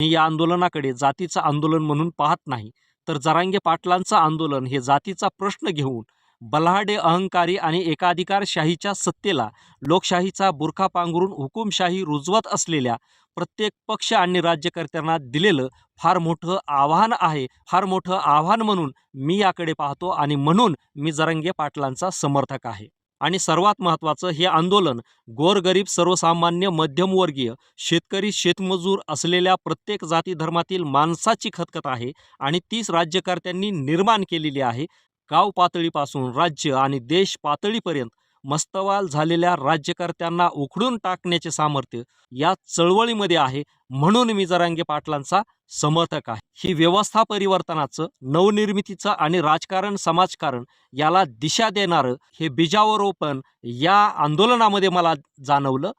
मी या आंदोलनाकडे जातीचं आंदोलन म्हणून पाहत नाही तर जरांगे पाटलांचं आंदोलन हे जातीचा प्रश्न घेऊन बलाढ्य अहंकारी आणि एकाधिकारशाहीच्या सत्तेला लोकशाहीचा बुरखा पांघरून हुकुमशाही रुजवत असलेल्या प्रत्येक पक्ष आणि राज्यकर्त्यांना दिलेलं फार मोठं आव्हान आहे फार मोठं आव्हान म्हणून मी याकडे पाहतो आणि म्हणून मी जरंगे पाटलांचा समर्थक आहे. आणि सर्वात महत्त्वाचं हे आंदोलन गोरगरीब सर्वसामान्य मध्यमवर्गीय शेतकरी शेतमजूर असलेल्या प्रत्येक जाती धर्मातील माणसाची खतखत आहे आणि तीच राज्यकर्त्यांनी निर्माण केलेली आहे. गाव पातळीपासून राज्य आणि देश पातळीपर्यंत मस्तवाल झालेल्या राज्यकर्त्यांना उखडून टाकण्याचे सामर्थ्य या चळवळीमध्ये आहे म्हणून मी जरांगे पाटलांचा समर्थक आहे. ही व्यवस्था परिवर्तनाचं नवनिर्मितीचं आणि राजकारण समाजकारण याला दिशा देणारं हे बीजावरोपण या आंदोलनामध्ये मला जाणवलं.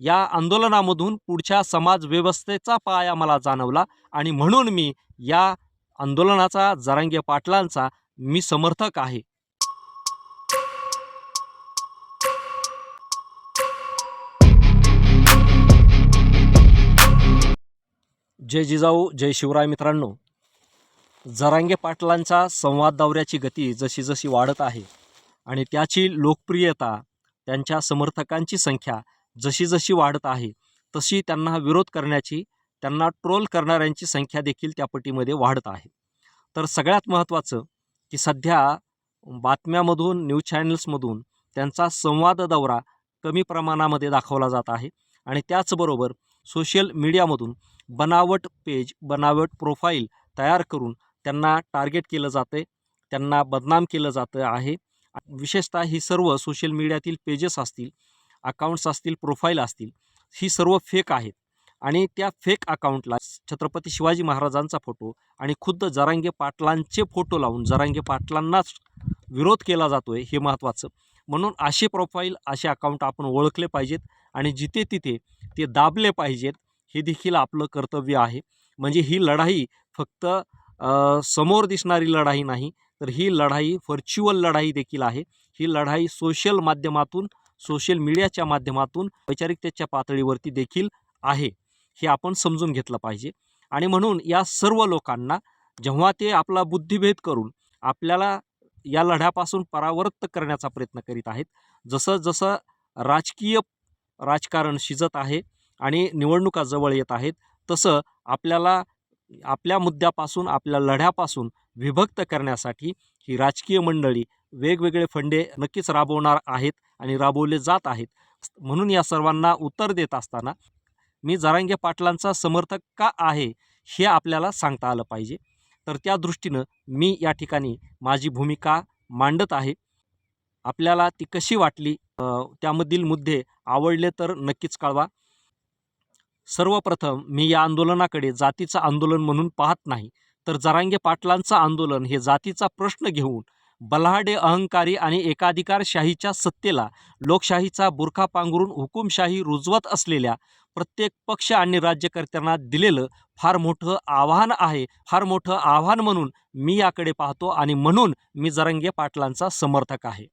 या आंदोलनामधून पुढच्या समाज व्यवस्थेचा पाया मला जाणवला आणि म्हणून मी या आंदोलनाचा जरांगे पाटलांचा मी समर्थक आहे. जय जिजाऊ जय शिवराय मित्रांनो. जरांगे पाटलांचा संवाद दौऱ्याची गती जशी जशी वाढत आहे आणि त्याची लोकप्रियता त्यांच्या समर्थकांची संख्या जशी जशी वाढत आहे तशी त्यांना विरोध करण्याची त्यांना ट्रोल करणाऱ्यांची संख्या देखील त्या पटीमध्ये वाढत आहे. तर सगळ्यात महत्त्वाचं की सध्या बातम्यामधून न्यूज चॅनल्समधून त्यांचा संवाद दौरा कमी प्रमाणामध्ये दाखवला जात आहे आणि त्याचबरोबर सोशल मीडियामधून बनावट पेज बनावट प्रोफाईल तयार करून त्यांना टार्गेट केलं जातं आहे त्यांना बदनाम केलं जातं आहे. विशेषतः ही सर्व सोशल मीडियातील पेजेस असतील अकाउंट्स असतील प्रोफाईल असतील ही सर्व फेक आहेत. आणि त्या फेक अकाउंटला छत्रपती शिवाजी महाराजांचा फोटो आणि खुद्द जरांगे पाटलांचे फोटो लावून जरांगे पाटलांनाच विरोध केला जातो आहे हे महत्त्वाचं. म्हणून असे प्रोफाईल असे अकाउंट आपण ओळखले पाहिजेत आणि जिथे तिथे ते दाबले पाहिजेत हे देखील आपलं कर्तव्य आहे. म्हणजे ही लढाई फक्त समोर दिसणारी लढाई नाही तर ही लढाई व्हर्च्युअल लढाई देखील आहे. ही लढाई सोशल माध्यमातून सोशल मीडियाच्या माध्यमातून वैचारिकतेच्या पातळीवरती देखील आहे. हे आपण समजून घेतलं पाहिजे. आणि म्हणून या सर्व लोकांना जेव्हा ते आपला बुद्धिभेद करून आपल्याला या लढ्यापासून परावृत्त करण्याचा प्रयत्न करीत आहेत जसं जसं राजकीय राजकारण शिजत आहे आणि निवडणुका जवळ येत आहेत. तसं आपल्याला आपल्या मुद्द्यापासून आपल्या लढ्यापासून विभक्त करण्यासाठी ही राजकीय मंडळी वेगवेगळे फंडे नक्कीच राबवणार आहेत आणि राबवले जात आहेत. म्हणून या सर्वांना उत्तर देत असताना मी जरांगे पाटलांचा समर्थक का आहे हे आपल्याला सांगता आलं पाहिजे. तर त्या दृष्टीनं मी या ठिकाणी माझी भूमिका मांडत आहे. आपल्याला ती कशी वाटली त्यामधील मुद्दे आवडले तर नक्कीच कळवा. सर्वप्रथम मी या आंदोलनाकडे जातीचं आंदोलन म्हणून पाहत नाही तर जरांगे पाटलांचं आंदोलन हे जातीचा प्रश्न घेऊन बल्हाडे अहंकारी आणि एकाधिकारशाहीच्या सत्तेला लोकशाहीचा बुरखा पांघरून हुकुमशाही रुजवत असलेल्या प्रत्येक पक्ष आणि राज्यकर्त्यांना दिलेलं फार मोठं आव्हान आहे फार मोठं आव्हान म्हणून मी याकडे पाहतो आणि म्हणून मी जरंगे पाटलांचा समर्थक आहे.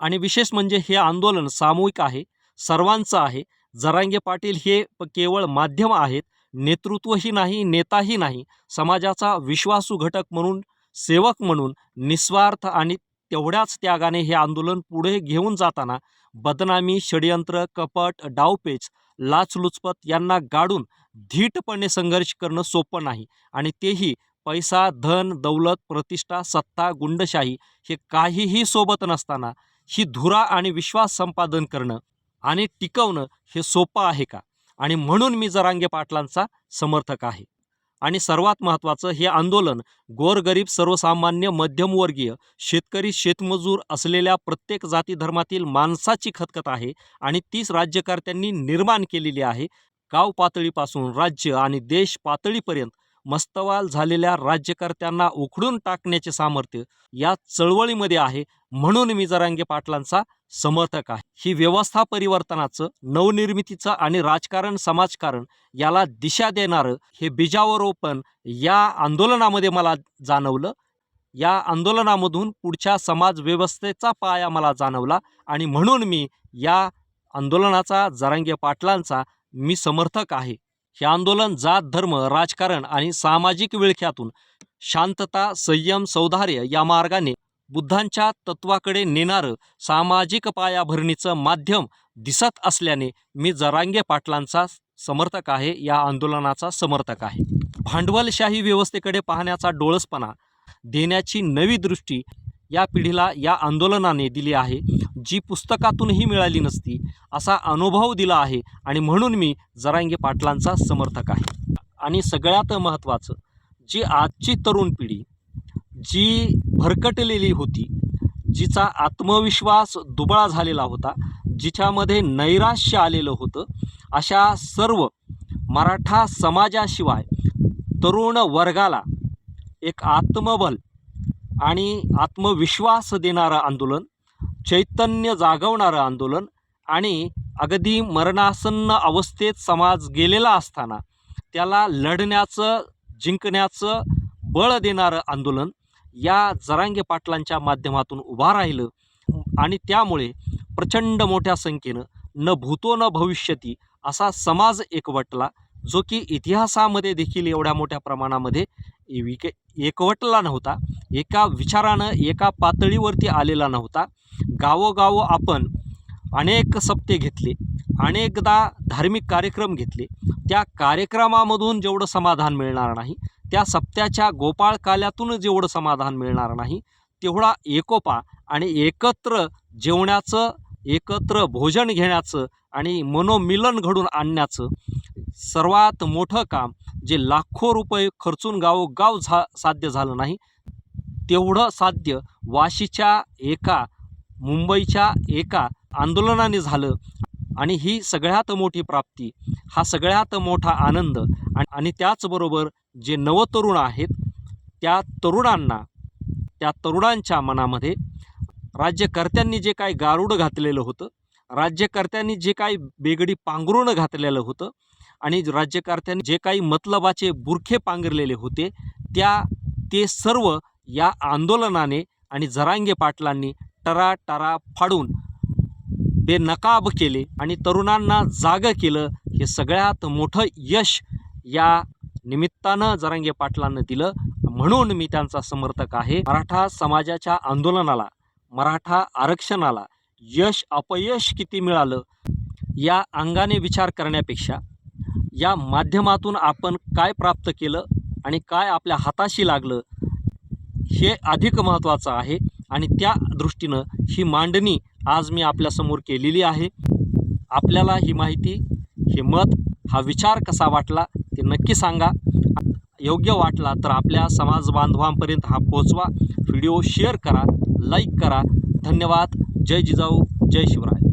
आणि विशेष म्हणजे हे आंदोलन सामूहिक आहे सर्वांचं आहे जरांगे पाटील हे प- केवळ माध्यम आहेत नेतृत्वही नाही नेताही नाही समाजाचा विश्वासू घटक म्हणून सेवक म्हणून निस्वार्थ आणि तेवढ्याच त्यागाने हे आंदोलन पुढे घेऊन जाताना बदनामी षडयंत्र कपट डावपेच लाचलुचपत यांना गाडून धीटपणे संघर्ष करणं सोपं नाही आणि तेही पैसा धन दौलत प्रतिष्ठा सत्ता गुंडशाही हे काहीही सोबत नसताना ही धुरा आणि विश्वास संपादन करणं आणि टिकवणं हे सोपं आहे का? आणि म्हणून मी जरांगे पाटलांचा समर्थक आहे. आणि सर्वात महत्त्वाचं हे आंदोलन गोरगरीब सर्वसामान्य मध्यमवर्गीय शेतकरी शेतमजूर असलेल्या प्रत्येक जाती धर्मातील माणसाची खतखत आहे आणि तीच राज्यकर्त्यांनी निर्माण केलेली आहे. गाव पातळीपासून राज्य आणि देश पातळीपर्यंत मस्तवाल झालेल्या राज्यकर्त्यांना उखडून टाकण्याचे सामर्थ्य या चळवळीमध्ये आहे म्हणून मी जरांगे पाटलांचा समर्थक आहे. ही व्यवस्था परिवर्तनाचं नवनिर्मितीचं आणि राजकारण समाजकारण याला दिशा देणारं हे बीजावरोपण या आंदोलनामध्ये मला जाणवलं. या आंदोलनामधून पुढच्या समाज व्यवस्थेचा पाया मला जाणवला आणि म्हणून मी या आंदोलनाचा जरांगे पाटलांचा मी समर्थक आहे. हे आंदोलन जात धर्म राजकारण आणि सामाजिक विळख्यातून शांतता संयम सौधार्य या मार्गाने बुद्धांच्या तत्वाकडे नेणारं सामाजिक पायाभरणीचं माध्यम दिसत असल्याने मी जरांगे पाटलांचा समर्थक आहे या आंदोलनाचा समर्थक आहे. भांडवलशाही व्यवस्थेकडे पाहण्याचा डोळसपणा देण्याची नवी दृष्टी या पिढीला या आंदोलनाने दिली आहे. जी पुस्तकातूनही मिळाली नसती असा अनुभव दिला आहे आणि म्हणून मी जरांगे पाटलांचा समर्थक आहे. आणि सगळ्यात महत्त्वाचं जी आजची तरुण पिढी जी भरकटलेली होती जिचा आत्मविश्वास दुबळा झालेला होता जिच्यामध्ये नैराश्य आलेलं होतं अशा सर्व मराठा समाजाशिवाय तरुण वर्गाला एक आत्मबल आणि आत्मविश्वास देणारं आंदोलन चैतन्य जागवणारं आंदोलन आणि अगदी मरणासन्न अवस्थेत समाज गेलेला असताना त्याला लढण्याचं जिंकण्याचं बळ देणारं आंदोलन या जरांगे पाटलांच्या माध्यमातून उभा राहिलं आणि त्यामुळे प्रचंड मोठ्या संख्येनं न भूतो न भविष्यती असा समाज एकवटला जो की इतिहासामध्ये देखील एवढ्या मोठ्या प्रमाणामध्ये विक एकवटला नव्हता एका विचारानं एका पातळीवरती आलेला नव्हता. गावोगाव आपण अनेक सप्ते घेतले अनेकदा धार्मिक कार्यक्रम घेतले. त्या कार्यक्रमामधून जेवढं समाधान मिळणार नाही त्या सप्त्याच्या गोपाळ काल्यातून जेवढं समाधान मिळणार नाही तेवढा एकोपा आणि एकत्र जेवण्याचं एकत्र भोजन घेण्याचं आणि मनोमिलन घडून आणण्याचं सर्वात मोठं काम जे लाखो रुपये खर्चून गावोगाव झा साध्य झालं नाही तेवढं साध्य वाशीच्या एका मुंबईच्या एका आंदोलनाने झालं. आणि ही सगळ्यात मोठी प्राप्ती हा सगळ्यात मोठा आनंद आणि आणि त्याचबरोबर जे नवतरुण आहेत त्या तरुणांना त्या तरुणांच्या मनामध्ये राज्यकर्त्यांनी जे काही गारुड घातलेलं होतं राज्यकर्त्यांनी जे काही बेगडी पांघरुणं घातलेलं होतं आणि राज्यकर्त्यांनी जे काही मतलबाचे बुरखे पांघरलेले होते त्या ते सर्व या आंदोलनाने आणि जरांगे पाटलांनी टरा टरा फाडून बेनकाब केले आणि तरुणांना जागं केलं हे सगळ्यात मोठं यश या निमित्तानं जरांगे पाटलांना दिलं. म्हणून मी त्यांचा समर्थक आहे. मराठा समाजाच्या आंदोलनाला मराठा आरक्षणाला यश अपयश किती मिळालं या अंगाने विचार करण्यापेक्षा या माध्यमातून आपण काय प्राप्त केलं आणि काय आपल्या हाताशी लागलं हे अधिक महत्त्वाचं आहे. आणि त्या दृष्टीनं ही मांडणी आज मी आपल्यासमोर केलेली आहे. आपल्याला ही माहिती हे मत हा विचार कसा वाटला ते नक्की सांगा. योग्य वाटला तर आपल्या समाज बांधवांपर्यंत हा पोचवा व्हिडिओ शेअर करा लाईक करा. धन्यवाद. जय जिजाऊ. जय शिवराय.